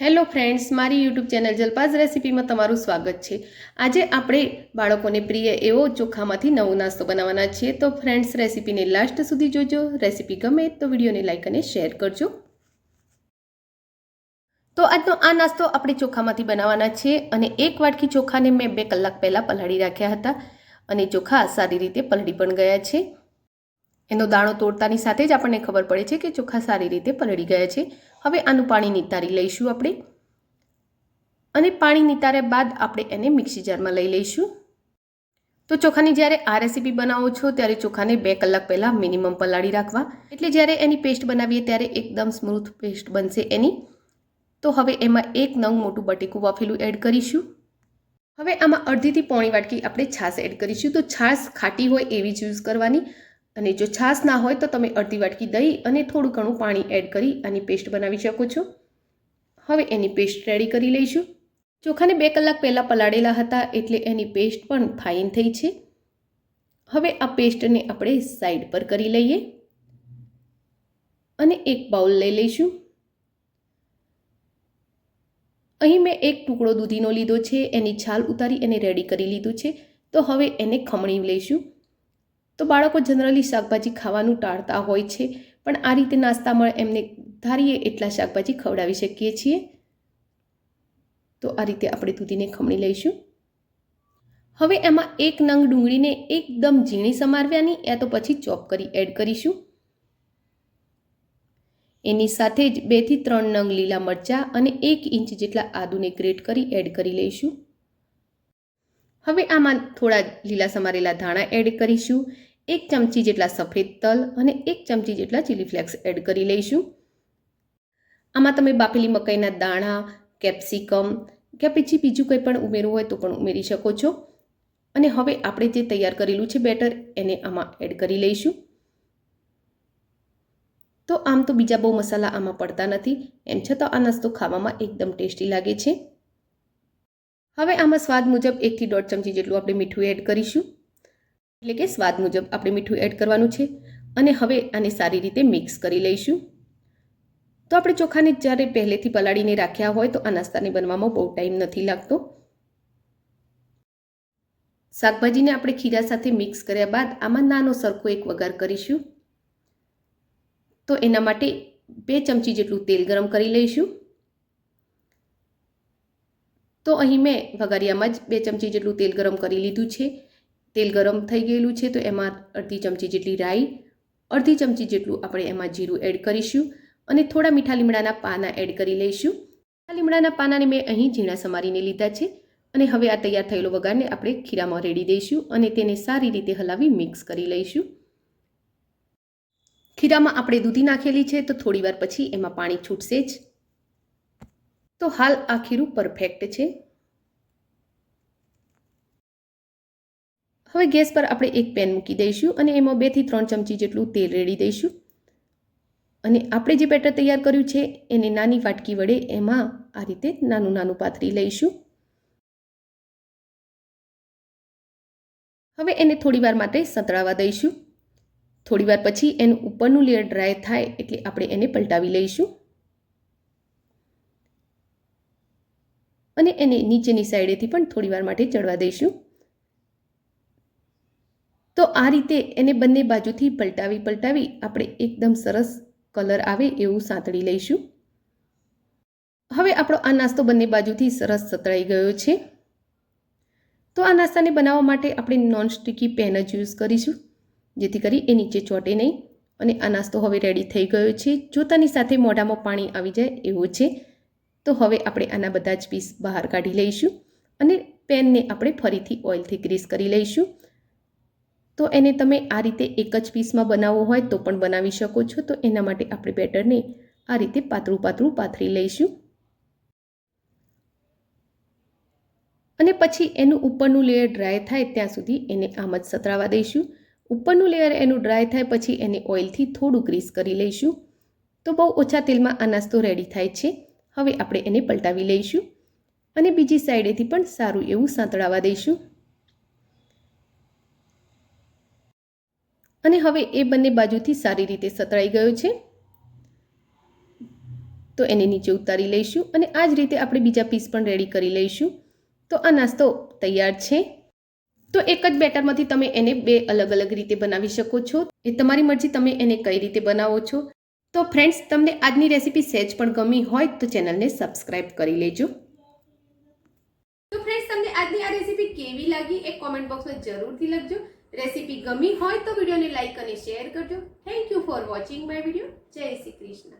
Hello friends, મારી YouTube channel જલપાઝ રેસિપીમાં તમારું સ્વાગત છે. આજે આપણે બાળકોને પ્રિય એવો ચોખામાંથી નવો નાસ્તો બનાવવાના છીએ. તો ફ્રેન્ડ્સ, રેસીપીને લાસ્ટ સુધી જોજો. રેસીપી ગમે તો વિડીયોને લાઇક અને શેર કરજો. તો આજનો આ નાસ્તો આપણે ચોખામાંથી બનાવવાના છે અને એક વાટકી ચોખાને મેં બે કલાક પહેલાં પલાળી રાખ્યા હતા અને ચોખા સારી રીતે પલળી પણ ગયા છે. એનો દાણો તોડતાની સાથે જ આપણને ખબર પડે છે કે ચોખા સારી રીતે પલળી ગયા છે. હવે આનું પાણી નિતારી લઈશું આપણે. અને પાણી નિતાર્યા બાદ આપણે એને મિક્સી જારમાં લઈ લઈશું. તો ચોખાની જ્યારે આ રેસીપી બનાવો છો, ત્યારે ચોખાને બે કલાક પહેલાં મિનિમમ પલાળી રાખવા. એટલે જ્યારે એની પેસ્ટ બનાવીએ, ત્યારે એકદમ સ્મૂથ પેસ્ટ બનશે એની. તો હવે એમાં એક નંગ મોટું બટેકું વાફેલું એડ કરીશું. હવે આમાં અડધીથી પોણી વાટકી આપણે છાશ એડ કરીશું. તો છાશ ખાટી હોય એવી જ યુઝ કરવાની. અને જો છાશ ના હોય તો તમે અડધી વાટકી દહીં અને થોડું ઘણું પાણી એડ કરી આની પેસ્ટ બનાવી શકો છો. હવે એની પેસ્ટ રેડી કરી લઈશું. ચોખાને બે કલાક પહેલાં પલાળેલા હતા એટલે એની પેસ્ટ પણ ફાઇન થઈ છે. હવે આ પેસ્ટને આપણે સાઈડ પર કરી લઈએ. અને એક બાઉલ લઈ લઈશું. અહીં મેં એક ટુકડો દૂધીનો લીધો છે. એની છાલ ઉતારી એને રેડી કરી લીધું છે. તો હવે એને ખમણી લઈશું. તો બાળકો જનરલી શાકભાજી ખાવાનું ટાળતા હોય છે, પણ આ રીતે નાસ્તામાં એમને ધારીએ એટલા શાકભાજી ખવડાવી શકીએ છીએ. તો આ રીતે આપણે દૂધીને ખમણી લઈશું. હવે એમાં એક નંગ ડુંગળીને એકદમ ઝીણી સમારવાની, યા તો પછી ચોપ કરી એડ કરીશું. એની સાથે જ બેથી ત્રણ નંગ લીલા મરચાં અને એક ઇંચ જેટલા આદુને ગ્રેટ કરી એડ કરી લઈશું. હવે આમાં થોડા લીલા સમારેલા ધાણા એડ કરીશું. એક ચમચી જેટલા સફેદ તલ અને એક ચમચી જેટલા ચીલી ફ્લેક્સ એડ કરી લઈશું. આમાં તમે બાફેલી મકાઈના દાણા કેપ્સિકમ કે પછી બીજું કંઈ પણ ઉમેરવું હોય તો પણ ઉમેરી શકો છો. અને હવે આપણે જે તૈયાર કરેલું છે બેટર એને આમાં એડ કરી લઈશું. તો આમ તો બીજા બહુ મસાલા આમાં પડતા નથી. એમ છતાં આ નાસ્તો ખાવામાં એકદમ ટેસ્ટી લાગે છે. હવે આમાં સ્વાદ મુજબ એકથી દોઢ ચમચી જેટલું આપણે મીઠું એડ કરીશું. એટલે કે સ્વાદ મુજબ આપણે મીઠું એડ કરવાનું છે. અને હવે આને સારી રીતે મિક્સ કરી લઈશું. તો આપણે ચોખાને જ્યારે પહેલેથી પલાળીને રાખ્યા હોય તો આ નાસ્તાને બનવામાં બહુ ટાઈમ નથી લાગતો. શાકભાજીને આપણે ખીરા સાથે મિક્સ કર્યા બાદ આમાં નાનો સરખો એક વઘાર કરીશું. તો એના માટે બે ચમચી જેટલું તેલ ગરમ કરી લઈશું. તો અહીં મેં વઘારિયામાં જ બે ચમચી જેટલું તેલ ગરમ કરી લીધું છે. તેલ ગરમ થઈ ગયેલું છે તો એમાં અડધી ચમચી જેટલી રાઈ, અડધી ચમચી જેટલું આપણે એમાં જીરું એડ કરીશું અને થોડા મીઠા લીમડાના પાના એડ કરી લઈશું. આ લીમડાના પાનાને મેં અહીં ઝીણા સમારીને લીધા છે અને હવે આ તૈયાર થયેલો વઘારને આપણે ખીરામાં રેડી દઈશું અને તેને સારી રીતે હલાવી મિક્સ કરી લઈશું. ખીરામાં આપણે દૂધી નાખેલી છે તો થોડીવાર પછી એમાં પાણી છૂટશે જ. તો હાલ આ ખીરું પરફેક્ટ છે. હવે ગેસ પર આપણે એક પેન મૂકી દઈશું અને એમાં બેથી ત્રણ ચમચી જેટલું તેલ રેડી દઈશું. અને આપણે જે બેટર તૈયાર કર્યું છે એને નાની વાટકી વડે એમાં આ રીતે નાનું નાનું પાથરી લઈશું. હવે એને થોડી વાર માટે સંતળાવા દઈશું. થોડીવાર પછી એનું ઉપરનું લેયર ડ્રાય થાય એટલે આપણે એને પલટાવી લઈશું. અને એને નીચેની સાઈડેથી પણ થોડી વાર માટે ચડવા દઈશું. તો આ રીતે એને બંને બાજુથી પલટાવી પલટાવી આપણે એકદમ સરસ કલર આવે એવું સાંતળી લઈશું. હવે આપણો આ નાસ્તો બંને બાજુથી સરસ સતળાઈ ગયો છે. તો આ નાસ્તાને બનાવવા માટે આપણે નોન સ્ટીકી પેન જ યુઝ કરીશું, જેથી કરી એ નીચે ચોટે નહીં. અને આ નાસ્તો હવે રેડી થઈ ગયો છે. જોતાની સાથે મોઢામાં પાણી આવી જાય એવો છે. તો હવે આપણે આના બધા જ પીસ બહાર કાઢી લઈશું અને પેનને આપણે ફરીથી ઓઇલથી ગ્રીસ કરી લઈશું. તો એને તમે આ રીતે એક જ પીસમાં બનાવવો હોય તો પણ બનાવી શકો છો. તો એના માટે આપણે બેટરને આ રીતે પાતળું પાતળું પાથરી લઈશું. અને પછી એનું ઉપરનું લેયર ડ્રાય થાય ત્યાં સુધી એને આમ જ સતરાવા દઈશું. ઉપરનું લેયર એનું ડ્રાય થાય પછી એને ઓઇલથી થોડું ગ્રીસ કરી લઈશું. તો બહુ ઓછા તેલમાં આ નાસ્તો રેડી થાય છે. હવે આપણે એને પલટાવી લઈશું અને બીજી સાઈડેથી પણ સારું એવું સાંતળાવા દઈશું. અને હવે એ બંને બાજુથી સારી રીતે સતળાઈ ગયો છે. તો એને નીચે ઉતારી લઈશું અને આ જ રીતે આપણે બીજા પીસ પણ રેડી કરી લઈશું. તો આ નાસ્તો તૈયાર છે. તો એક જ બેટરમાંથી તમે એને બે અલગ અલગ રીતે બનાવી શકો છો. એ તમારી મરજી તમે એને કઈ રીતે બનાવો છો. તો ફ્રેન્ડ્સ તમને આજની રેસીપી સહેજ પણ ગમી હોય તો ચેનલને સબસ્ક્રાઈબ કરી લેજો. તો ફ્રેન્ડ્સ તમને આજની આ રેસીપી કેવી લાગી એ કોમેન્ટ બોક્સમાં જરૂરથી લખજો. રેસીપી ગમી હોય તો વિડીયોને લાઈક અને શેર કરજો. Thank you for watching my video Jai Shri Krishna.